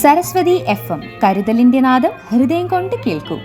Saraswati F M കരുതലിന്റെ നാദം ഹൃദയം കൊണ്ട് കേൾക്കൂ.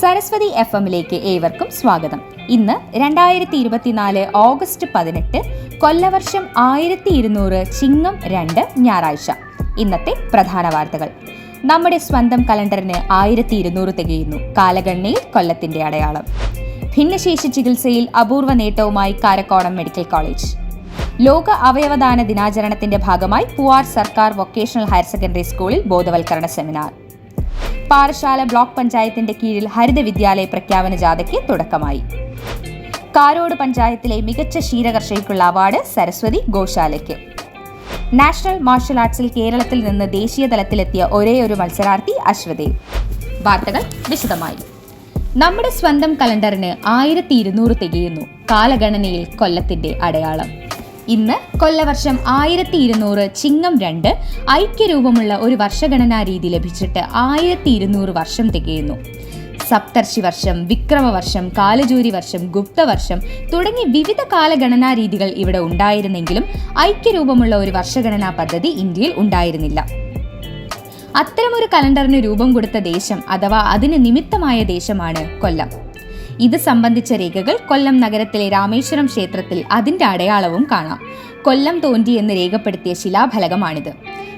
സരസ്വതി എഫ് എമ്മിലേക്ക് ഏവർക്കും സ്വാഗതം. ഇന്ന് രണ്ടായിരത്തി ഇരുപത്തിനാല് ഓഗസ്റ്റ് പതിനെട്ട് കൊല്ലവർഷം ആയിരത്തി ഇരുന്നൂറ് ചിങ്ങം രണ്ട് ഞായറാഴ്ച. ഇന്നത്തെ പ്രധാന വാർത്തകൾ. നമ്മുടെ സ്വന്തം കലണ്ടറിന് ആയിരത്തി ഇരുന്നൂറ് തികയുന്നു. കാലഗണനയിൽ കൊല്ലത്തിന്റെ അടയാളം. ഭിന്നശേഷി ചികിത്സയിൽ അപൂർവ നേട്ടവുമായി കാരക്കോണം മെഡിക്കൽ കോളേജ്. ലോക അവയവദാന ദിനാചരണത്തിന്റെ ഭാഗമായി പൂവാർ സർക്കാർ വൊക്കേഷണൽ ഹയർ സെക്കൻഡറി സ്കൂളിൽ ബോധവൽക്കരണ സെമിനാർ. പാറശാല ബ്ലോക്ക് പഞ്ചായത്തിന്റെ കീഴിൽ ഹരിത വിദ്യാലയ പ്രഖ്യാപന ജാഥയ്ക്ക് തുടക്കമായി. കാരോട് പഞ്ചായത്തിലെ മികച്ച ക്ഷീരകർഷകയ്ക്കുള്ള അവാർഡ് സരസ്വതി ഗോശാലയ്ക്ക്. നാഷണൽ മാർഷൽ ആർട്സിൽ കേരളത്തിൽ നിന്ന് ദേശീയ തലത്തിലെത്തിയ ഒരേയൊരു മത്സരാർത്ഥി അശ്വദേവ് വാർത്തകൾ വിശദമായി. നമ്മുടെ സ്വന്തം കലണ്ടറിന് ആയിരത്തി ഇരുന്നൂറ് തികയുന്നു. കാലഗണനയിൽ കൊല്ലത്തിന്റെ അടയാളം. ഇന്ന് കൊല്ലവർഷം ആയിരത്തി ഇരുന്നൂറ് ചിങ്ങം രണ്ട് ഐക്യരൂപമുള്ള ഒരു വർഷഗണനാ രീതി ലഭിച്ചിട്ട് ആയിരത്തി ഇരുന്നൂറ് വർഷം തികയുന്നു. സപ്തർഷി വർഷം വിക്രമവർഷം കാലജൂരി വർഷം ഗുപ്തവർഷം തുടങ്ങി വിവിധ കാലഗണനാ രീതികൾ ഇവിടെ ഉണ്ടായിരുന്നെങ്കിലും ഐക്യരൂപമുള്ള ഒരു വർഷഗണനാ പദ്ധതി ഇന്ത്യയിൽ ഉണ്ടായിരുന്നില്ല. അത്തരമൊരു കലണ്ടറിന് രൂപം കൊടുത്ത ദേശം അഥവാ അതിന് നിമിത്തമായ ദേശമാണ് കൊല്ലം. ഇത് സംബന്ധിച്ച രേഖകൾ കൊല്ലം നഗരത്തിലെ രാമേശ്വരം ക്ഷേത്രത്തിൽ അതിന്റെ അടയാളവും കാണാം. കൊല്ലം തോണ്ടി എന്ന് രേഖപ്പെടുത്തിയ ശിലാഫലകമാണിത്.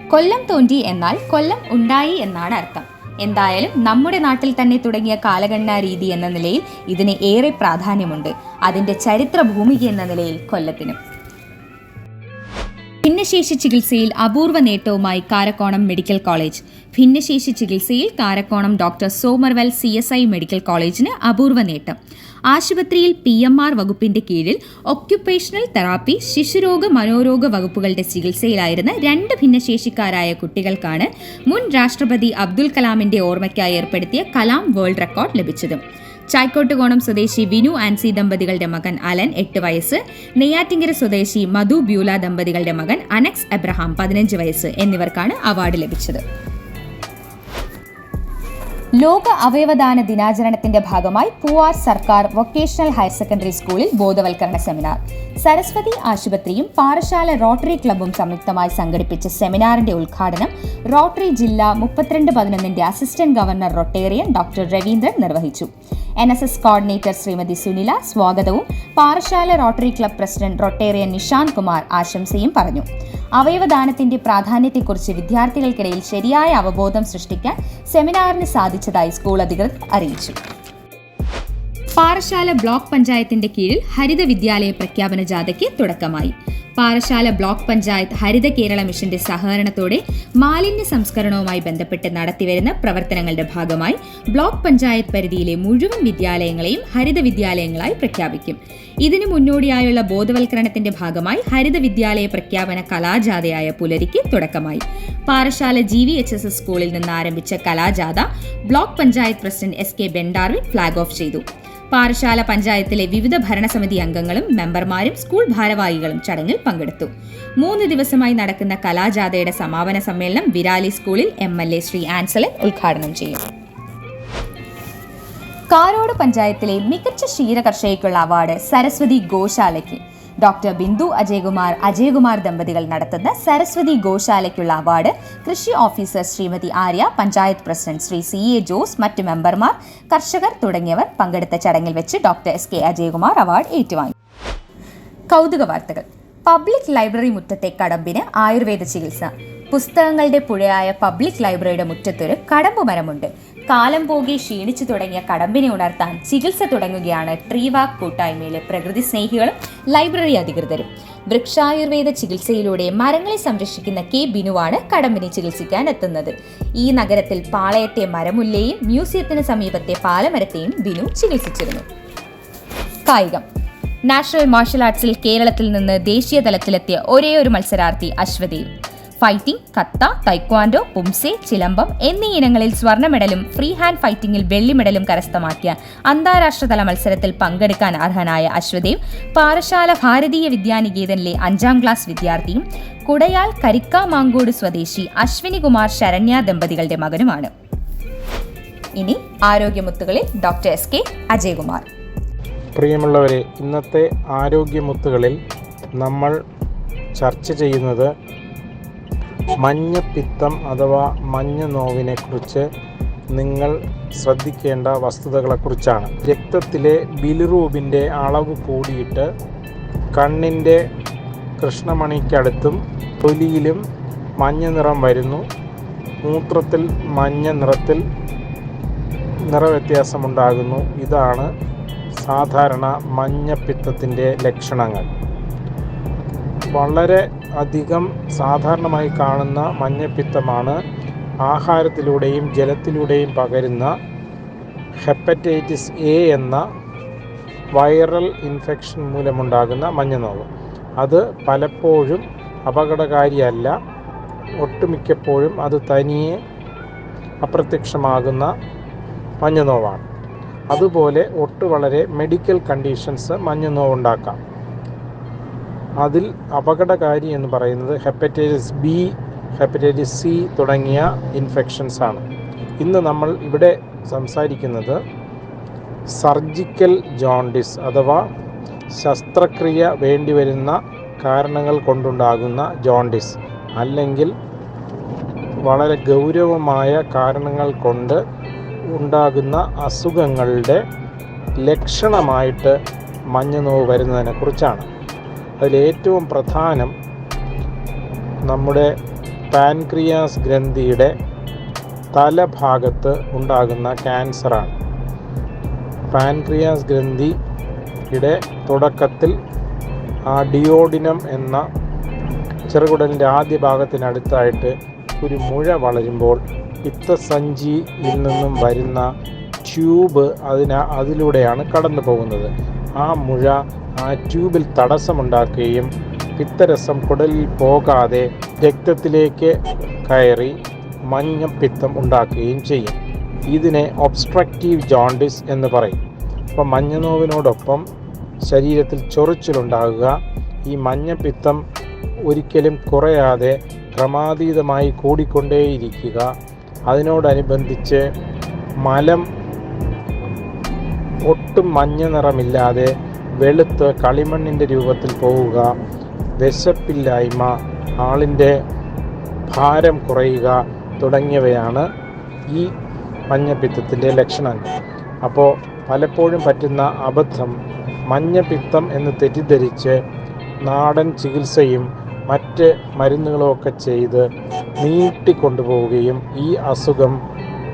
കൊല്ലം തോണ്ടി എന്നാൽ കൊല്ലം ഉണ്ടായി എന്നാണ് അർത്ഥം. എന്തായാലും നമ്മുടെ നാട്ടിൽ തന്നെ തുടങ്ങിയ കാലഗണനാ രീതി എന്ന നിലയിൽ ഇതിന് ഏറെ പ്രാധാന്യമുണ്ട്. അതിന്റെ ചരിത്ര ഭൂമിക എന്ന നിലയിൽ കൊല്ലത്തിനും. ഭിന്നശേഷി ചികിത്സയിൽ അപൂർവ നേട്ടവുമായി കാരക്കോണം മെഡിക്കൽ കോളേജ്. ഭിന്നശേഷി ചികിത്സയിൽ Karakonam doctor Somervell C S I medical കോളേജിന് അപൂർവ നേട്ടം. ആശുപത്രിയിൽ പി എം ആർ വകുപ്പിന്റെ കീഴിൽ ഒക്യുപ്പേഷണൽ തെറാപ്പി ശിശുരോഗ മനോരോഗ വകുപ്പുകളുടെ ചികിത്സയിലായിരുന്ന രണ്ട് ഭിന്നശേഷിക്കാരായ കുട്ടികൾക്കാണ് മുൻ രാഷ്ട്രപതി അബ്ദുൽ കലാമിന്റെ ഓർമ്മയ്ക്കായി ഏർപ്പെടുത്തിയ കലാം വേൾഡ് റെക്കോർഡ് ലഭിച്ചത്. ചായ്ക്കോട്ടുകോണം സ്വദേശി വിനു ആൻസി ദമ്പതികളുടെ മകൻ അലൻ എട്ട് വയസ്സ് നെയ്യാറ്റിങ്കര സ്വദേശി മധു ബ്യൂല ദമ്പതികളുടെ മകൻ അനക്സ് എബ്രഹാം പതിനഞ്ച് വയസ്സ് എന്നിവർക്കാണ് അവാർഡ് ലഭിച്ചത്. ലോക അവയവദാന ദിനാചരണത്തിന്റെ ഭാഗമായി പൂവാർ സർക്കാർ വൊക്കേഷണൽ ഹയർ സെക്കൻഡറി സ്കൂളിൽ ബോധവൽക്കരണ സെമിനാർ. സരസ്വതി ആശുപത്രിയും പാറശാല റോട്ടറി ക്ലബ്ബും സംയുക്തമായി സംഘടിപ്പിച്ച സെമിനാറിന്റെ ഉദ്ഘാടനം റോട്ടറി ജില്ല മുപ്പത്തിരണ്ട് പതിനൊന്നിന്റെ assistant governor Rotarian doctor Raveendran നിർവഹിച്ചു. N S S coordinator Shrimati Sunila സ്വാഗതവും Parassala rotary club president Rotarian Nishanth Kumar ആശംസയും പറഞ്ഞു. അവയവദാനത്തിന്റെ പ്രാധാന്യത്തെക്കുറിച്ച് വിദ്യാർത്ഥികൾക്കിടയിൽ ശരിയായ അവബോധം സൃഷ്ടിക്കാൻ സെമിനാറിന് സാധിച്ചതായി സ്കൂൾ അധികൃതർ അറിയിച്ചു. പാറശാല ബ്ലോക്ക് പഞ്ചായത്തിന്റെ കീഴിൽ ഹരിത വിദ്യാലയ പ്രഖ്യാപന ജാഥയ്ക്ക് തുടക്കമായി. പാറശാല ബ്ലോക്ക് പഞ്ചായത്ത് ഹരിത കേരള മിഷന്റെ സഹകരണത്തോടെ മാലിന്യ സംസ്കരണവുമായി ബന്ധപ്പെട്ട് നടത്തിവരുന്ന പ്രവർത്തനങ്ങളുടെ ഭാഗമായി ബ്ലോക്ക് പഞ്ചായത്ത് പരിധിയിലെ മുഴുവൻ വിദ്യാലയങ്ങളെയും ഹരിത വിദ്യാലയങ്ങളായി പ്രഖ്യാപിക്കും. ഇതിനു മുന്നോടിയായുള്ള ബോധവൽക്കരണത്തിന്റെ ഭാഗമായി ഹരിത വിദ്യാലയ പ്രഖ്യാപന കലാജാഥയായ പുലരിക്ക് തുടക്കമായി. Parassala G V H S S സ്കൂളിൽ നിന്ന് ആരംഭിച്ച കലാജാഥ block panchayat president S K Bendarvin flag off ചെയ്തു. പാറശാല പഞ്ചായത്തിലെ വിവിധ ഭരണസമിതി അംഗങ്ങളും മെമ്പർമാരും സ്കൂൾ ഭാരവാഹികളും ചടങ്ങിൽ പങ്കെടുത്തു. മൂന്ന് ദിവസമായി നടക്കുന്ന കലാജാഥയുടെ സമാപന സമ്മേളനം വിരാലി സ്കൂളിൽ M L A Shri Anselan ഉദ്ഘാടനം ചെയ്യും. കാരോട് പഞ്ചായത്തിലെ മികച്ച ക്ഷീരകർഷകയ്ക്കുള്ള അവാർഡ് സരസ്വതി ഗോശാലയ്ക്ക്. ഡോക്ടർ ബിന്ദു അജയകുമാർ അജയകുമാർ ദമ്പതികൾ നടത്തുന്ന സരസ്വതി ഗോശാലയ്ക്കുള്ള അവാർഡ് കൃഷി officer Shrimati Arya panchayat president Shri C A Jose മറ്റ് മെമ്പർമാർ കർഷകർ തുടങ്ങിയവർ പങ്കെടുത്ത ചടങ്ങിൽ വെച്ച് doctor S K Ajayakumar award ഏറ്റുവാങ്ങി. കൗതുക വാർത്തകൾ. പബ്ലിക് ലൈബ്രറി മുറ്റത്തെ കടമ്പിന് ആയുർവേദ ചികിത്സ. പുസ്തകങ്ങളുടെ പുഴയായ പബ്ലിക് ലൈബ്രറിയുടെ മുറ്റത്തൊരു കടമ്പ് മരമുണ്ട് കാലം പോകെ ക്ഷീണിച്ചു തുടങ്ങിയ കടമ്പിനെ ഉണർത്താൻ ചികിത്സ തുടങ്ങുകയാണ് ട്രീവാക് കൂട്ടായ്മയിലെ പ്രകൃതി സ്നേഹികളും ലൈബ്രറി അധികൃതരും. വൃക്ഷായുർവേദ ചികിത്സയിലൂടെ മരങ്ങളെ സംരക്ഷിക്കുന്ന കെ ബിനുവാണ് കടമ്പിനെ ചികിത്സിക്കാൻ എത്തുന്നത്. ഈ നഗരത്തിൽ പാളയത്തെ മരമുല്ലയും മ്യൂസിയത്തിന് സമീപത്തെ പാലമരത്തെയും ബിനു ചികിത്സിച്ചിരുന്നു. കായികം. നാഷണൽ മാർഷൽ ആർട്സിൽ കേരളത്തിൽ നിന്ന് ദേശീയ തലത്തിലെത്തിയ ഒരേ ഒരു മത്സരാർത്ഥി Ashwadev fighting kata taekwondo poomsae Chilambam എന്നീ ഇനങ്ങളിൽ സ്വർണ മെഡലും ഫ്രീ ഹാൻഡ് ഫൈറ്റിംഗിൽ വെള്ളി മെഡലും കരസ്ഥമാക്കിയ അന്താരാഷ്ട്രതല മത്സരത്തിൽ പങ്കെടുക്കാൻ അർഹനായ അശ്വദേവ് പാറശാല ഭാരതീയ വിദ്യാനികേതനിലെ അഞ്ചാം ക്ലാസ് വിദ്യാർത്ഥിയും കുടയാൽ കരിക്ക മാങ്കോട് സ്വദേശി അശ്വിനി കുമാർ ശരണ്യ ദമ്പതികളുടെ മകനുമാണ്. ഇനി ആരോഗ്യമുത്തുകളിൽ ഡോക്ടർ എസ് കെ അജയകുമാർ. പ്രിയമുള്ളവരെ ഇന്നത്തെ ആരോഗ്യമുത്തുകളിൽ നമ്മൾ ചർച്ച ചെയ്യുന്നത് മഞ്ഞപ്പിത്തം അഥവാ മഞ്ഞ നോവിനെക്കുറിച്ച് നിങ്ങൾ ശ്രദ്ധിക്കേണ്ട വസ്തുതകളെക്കുറിച്ചാണ്. രക്തത്തിലെ ബിലിറൂബിന്റെ അളവ് കൂടിയിട്ട് കണ്ണിന്റെ കൃഷ്ണമണിക്കടുത്തും തൊലിയിലും മഞ്ഞ നിറം വരുന്നു. മൂത്രത്തിൽ മഞ്ഞ നിറത്തിൽ നിറവ്യത്യാസമുണ്ടാകുന്നു. ഇതാണ് സാധാരണ മഞ്ഞപ്പിത്തത്തിന്റെ ലക്ഷണങ്ങൾ. വളരെ അധികം സാധാരണമായി കാണുന്ന മഞ്ഞപ്പിത്തമാണ് ആഹാരത്തിലൂടെയും ജലത്തിലൂടെയും പകരുന്ന ഹെപ്പറ്റൈറ്റിസ് എ എന്ന വൈറൽ ഇൻഫെക്ഷൻ മൂലമുണ്ടാകുന്ന മഞ്ഞനോവ്. അത് പലപ്പോഴും അപകടകാരിയല്ല ഒട്ടുമിക്കപ്പോഴും അത് തനിയെ അപ്രത്യക്ഷമാകുന്ന മഞ്ഞനോവാണ്. അതുപോലെ ഒട്ടു വളരെ മെഡിക്കൽ കണ്ടീഷൻസ് മഞ്ഞനോവുണ്ടാക്കാം. അതിൽ അപകടകാരി എന്ന് പറയുന്നത് ഹെപ്പറ്റൈറ്റിസ് ബി ഹെപ്പറ്റൈറ്റിസ് സി തുടങ്ങിയ ഇൻഫെക്ഷൻസ് ആണ്. ഇന്ന് നമ്മൾ ഇവിടെ സംസാരിക്കുന്നത് സർജിക്കൽ ജോണ്ടിസ് അഥവാ ശസ്ത്രക്രിയ വേണ്ടിവരുന്ന കാരണങ്ങൾ കൊണ്ടുണ്ടാകുന്ന ജോണ്ടിസ് അല്ലെങ്കിൽ വളരെ ഗൗരവമായ കാരണങ്ങൾ കൊണ്ട് ഉണ്ടാകുന്ന അസുഖങ്ങളുടെ ലക്ഷണമായിട്ട് മഞ്ഞനോവ് വരുന്നതിനെ കുറിച്ചാണ്. അതിലേറ്റവും പ്രധാനം നമ്മുടെ പാൻക്രിയാസ് ഗ്രന്ഥിയുടെ തലഭാഗത്ത് ഉണ്ടാകുന്ന ക്യാൻസറാണ്. പാൻക്രിയാസ് ഗ്രന്ഥിയുടെ തുടക്കത്തിൽ ആ ഡിയോഡിനം എന്ന ചെറുകുടലിന്റെ ആദ്യ ഭാഗത്തിനടുത്തായിട്ട് ഒരു മുഴ വളരുമ്പോൾ പിത്തസഞ്ചിയിൽ നിന്നും വരുന്ന ട്യൂബ് അതിന് അതിലൂടെയാണ് കടന്നു പോകുന്നത് ആ മുഴ ആ ട്യൂബിൽ തടസ്സമുണ്ടാക്കുകയും പിത്തരസം കുടലിൽ പോകാതെ രക്തത്തിലേക്ക് കയറി മഞ്ഞ പിത്തം ഉണ്ടാക്കുകയും ചെയ്യും. ഇതിനെ ഒബ്സ്ട്രക്റ്റീവ് ജോണ്ടിസ് എന്ന് പറയും. അപ്പോൾ മഞ്ഞനോവിനോടൊപ്പം ശരീരത്തിൽ ചൊറിച്ചിലുണ്ടാകുക. ഈ മഞ്ഞപ്പിത്തം ഒരിക്കലും കുറയാതെ ക്രമാതീതമായി കൂടിക്കൊണ്ടേയിരിക്കുക. അതിനോടനുബന്ധിച്ച് മലം ഒട്ടും മഞ്ഞ നിറമില്ലാതെ വെളുത്ത് കളിമണ്ണിന്റെ രൂപത്തിൽ പോവുക വിശപ്പില്ലായ്മ ആളിന്റെ ഭാരം കുറയുക തുടങ്ങിയവയാണ് ഈ മഞ്ഞപ്പിത്തത്തിന്റെ ലക്ഷണങ്ങൾ. അപ്പോൾ പലപ്പോഴും പറ്റുന്ന അബദ്ധം മഞ്ഞപ്പിത്തം എന്ന് തെറ്റിദ്ധരിച്ച് നാടൻ ചികിത്സയും മറ്റ് മരുന്നുകളുമൊക്കെ ചെയ്ത് നീട്ടിക്കൊണ്ടുപോവുകയും ഈ അസുഖം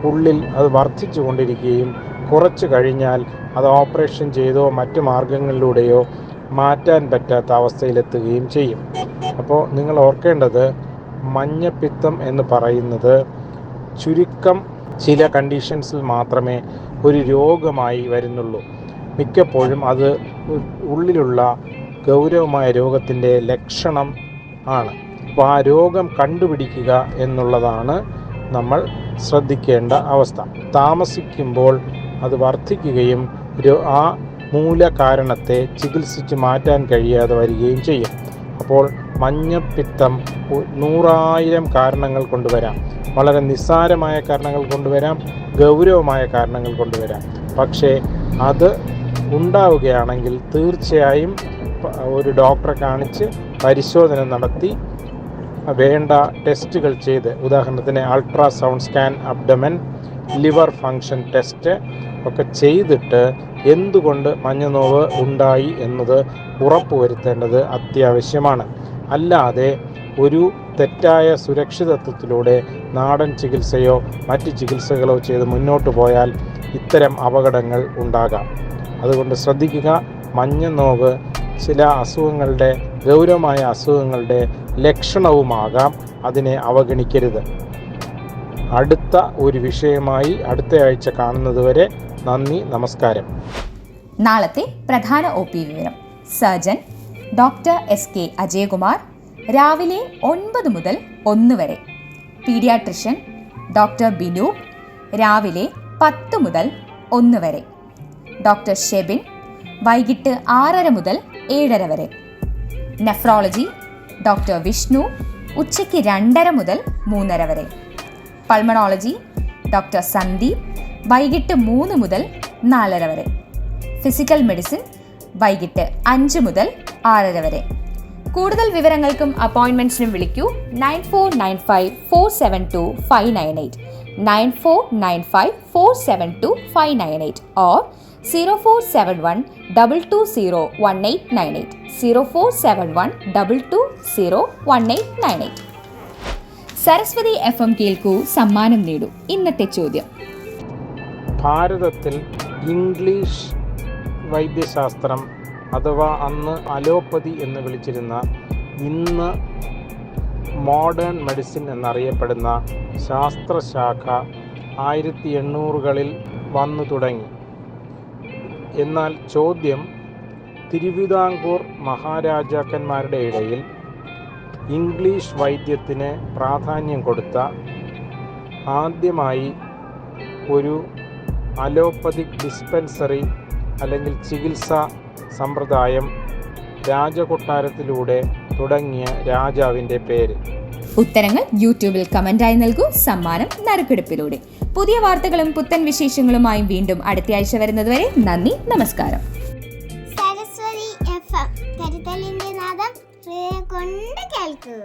ഉള്ളിൽ അത് വർദ്ധിച്ചു കൊണ്ടിരിക്കുകയും കുറച്ച് കഴിഞ്ഞാൽ അത് ഓപ്പറേഷൻ ചെയ്തോ മറ്റ് മാർഗങ്ങളിലൂടെയോ മാറ്റാൻ പറ്റാത്ത അവസ്ഥയിലെത്തുകയും ചെയ്യും. അപ്പോൾ നിങ്ങൾ ഓർക്കേണ്ടത് മഞ്ഞപ്പിത്തം എന്ന് പറയുന്നത് ചുരുക്കം ചില കണ്ടീഷൻസിൽ മാത്രമേ ഒരു രോഗമായി വരുന്നുള്ളൂ. മിക്കപ്പോഴും അത് ഉള്ളിലുള്ള ഗൗരവമായ രോഗത്തിന്റെ ലക്ഷണം ആണ്. അപ്പോൾ ആ രോഗം കണ്ടുപിടിക്കുക എന്നുള്ളതാണ് നമ്മൾ ശ്രദ്ധിക്കേണ്ട അവസ്ഥ. താമസിക്കുമ്പോൾ അത് വർദ്ധിക്കുകയും ആ മൂല കാരണത്തെ ചികിത്സിച്ച് മാറ്റാൻ കഴിയാതെ വരികയും ചെയ്യും. അപ്പോൾ മഞ്ഞപ്പിത്തം നൂറായിരം കാരണങ്ങൾ കൊണ്ടുവരാം. വളരെ നിസ്സാരമായ കാരണങ്ങൾ കൊണ്ടുവരാം ഗൗരവമായ കാരണങ്ങൾ കൊണ്ടുവരാം. പക്ഷേ അത് ഉണ്ടാവുകയാണെങ്കിൽ തീർച്ചയായും ഒരു ഡോക്ടറെ കാണിച്ച് പരിശോധന നടത്തി വേണ്ട ടെസ്റ്റുകൾ ചെയ്ത് ഉദാഹരണത്തിന് ultrasound scan abdomen liver function test ഒക്കെ ചെയ്തിട്ട് എന്തുകൊണ്ട് മഞ്ഞനോവ് ഉണ്ടായി എന്നത് ഉറപ്പുവരുത്തേണ്ടത് അത്യാവശ്യമാണ്. അല്ലാതെ ഒരു തെറ്റായ സുരക്ഷിതത്വത്തിലൂടെ നാടൻ ചികിത്സയോ മറ്റ് ചികിത്സകളോ ചെയ്ത് മുന്നോട്ട് പോയാൽ ഇത്തരം അപകടങ്ങൾ ഉണ്ടാകാം. അതുകൊണ്ട് ശ്രദ്ധിക്കുക മഞ്ഞനോവ് ചില അസുഖങ്ങളുടെ ഗൗരവമായ അസുഖങ്ങളുടെ ലക്ഷണവുമാകാം അതിനെ അവഗണിക്കരുത്. അടുത്ത ഒരു വിഷയമായി അടുത്ത ആഴ്ച കാണുന്നതുവരെ നന്ദി നമസ്കാരം. നാളത്തെ പ്രധാന ഒ പി വിവരം. Surgeon doctor S K Ajayakumar രാവിലെ ഒൻപത് മുതൽ ഒന്ന് വരെ. പീഡിയാട്രിഷ്യൻ ഡോക്ടർ ബിനു രാവിലെ പത്ത് മുതൽ ഒന്ന് വരെ. ഡോക്ടർ ഷെബിൻ വൈകിട്ട് ആറര മുതൽ ഏഴര വരെ. നെഫ്രോളജി ഡോക്ടർ വിഷ്ണു ഉച്ചയ്ക്ക് രണ്ടര മുതൽ മൂന്നര വരെ. പൾമണോളജി ഡോക്ടർ സന്ദീപ് വൈകിട്ട് മൂന്ന് മുതൽ നാലര വരെ. ഫിസിക്കൽ മെഡിസിൻ വൈകിട്ട് അഞ്ച് മുതൽ ആറര വരെ. കൂടുതൽ വിവരങ്ങൾക്കും അപ്പോയിൻമെന്റ്സിനും വിളിക്കൂ nine four nine five four seven two five nine eight. Nine four nine five four seven two five nine eight or zero four seven one double two zero one eight nine eight. Zero four seven one double two zero one eight nine eight. Saraswati F M കേൾക്കൂ സമ്മാനം നേടൂ. ഇന്നത്തെ ചോദ്യം. ഭാരതത്തിൽ English വൈദ്യശാസ്ത്രം അഥവാ അന്ന് allopathy എന്ന് വിളിച്ചിരുന്ന ഇന്ന് മോഡേൺ മെഡിസിൻ എന്നറിയപ്പെടുന്ന ശാസ്ത്രശാഖ ആയിരത്തി എണ്ണൂറുകളിൽ വന്നു തുടങ്ങി. എന്നാൽ ചോദ്യം തിരുവിതാംകൂർ മഹാരാജാക്കന്മാരുടെ ഇടയിൽ ഇംഗ്ലീഷ് വൈദ്യത്തിന് പ്രാധാന്യം കൊടുത്ത ആദ്യമായി ഒരു അലോപ്പതിക് ഡിസ്പെൻസറി അല്ലെങ്കിൽ ചികിത്സാ സമ്പ്രദായം രാജകൊട്ടാരത്തിലൂടെ തുടങ്ങിയ രാജാവിന്റെ പേര്. ഉത്തരങ്ങൾ യൂട്യൂബിൽ കമന്റായി നൽകൂ. സമ്മാനം നറുക്കെടുപ്പിലൂടെ. പുതിയ വാർത്തകളും പുത്തൻ വിശേഷങ്ങളുമായും വീണ്ടും അടുത്ത ആഴ്ച വരുന്നതുവരെ നന്ദി നമസ്കാരം. Saraswati F M. കരുതലിന്റെ നാദം കൊണ്ട് കേൾക്കൂ.